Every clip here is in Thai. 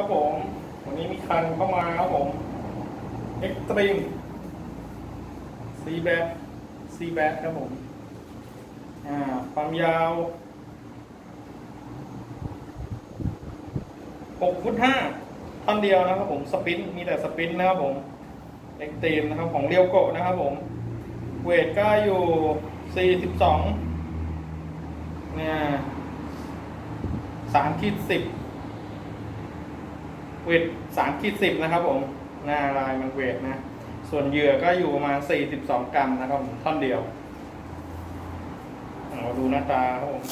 ครับผม วันนี้มีคันเข้ามาครับผม Extreme C b a t C b a t ครับผม อ่า ความยาว6ฟุต5ท่อนเดียวนะครับผม สปิน มีแต่สปินนะครับผม Extreme นะครับของเรียวโกะนะครับผม เวทก็อยู่ 42 เนี่ยสามขีดสิบ เวทสามขีดสิบนะครับผมหน้าลายมันเวทนะ ส่วนเหยื่อก็อยู่ประมาณสี่สิบสองกรัมนะครับผมท่อนเดียวเราดูหน้าตาครับผม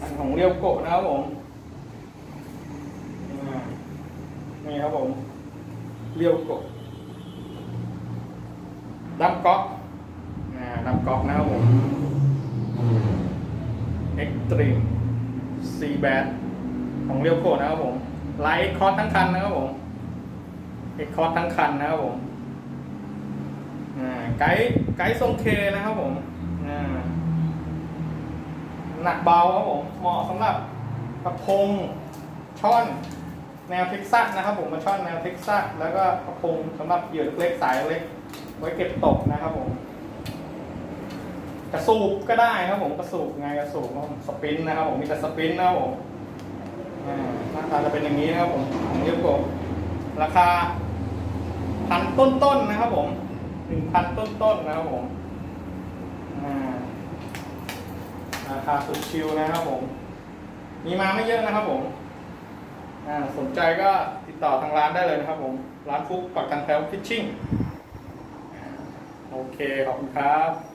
อันของเรียวโกะนะครับผมนี่ครับผมเรียวโกะดัมก๊อกอ่าดัมก๊อกนะครับผม Extreme C Band ของเรียวโกนะครับผมไลท์คอร์สทั้งคันนะครับผมเอ็กคอร์สทั้งคันนะครับผมไกด์ไกด์ทรงเคนะครับผมหนักเบาครับผมเหมาะสำหรับกระพงช่อนแนวเท็กซัสนะครับผมมาช่อนแนวเท็กซัสแล้วก็กระพงสำหรับเหยื่อเล็กสายเล็กไว้เก็บตกนะครับผม กระสูบก็ได้ครับผมกระสูบไงกระสูบสปินนะครับผมมีแต่สปินนะครับผมอ่าหน้าตาจะเป็นอย่างนี้นะครับผมของเรียบกบราคาพันต้นๆนนะครับผมหนึ่งพันต้นๆนนะครับผมราคาสุดชิลนะครับผม มีมาไม่เยอะนะครับผมสนใจก็ติดต่อทางร้านได้เลยนะครับผม ร้านฟุกปักกันแถวฟิชชิ่งโอเค ขอบคุณครับ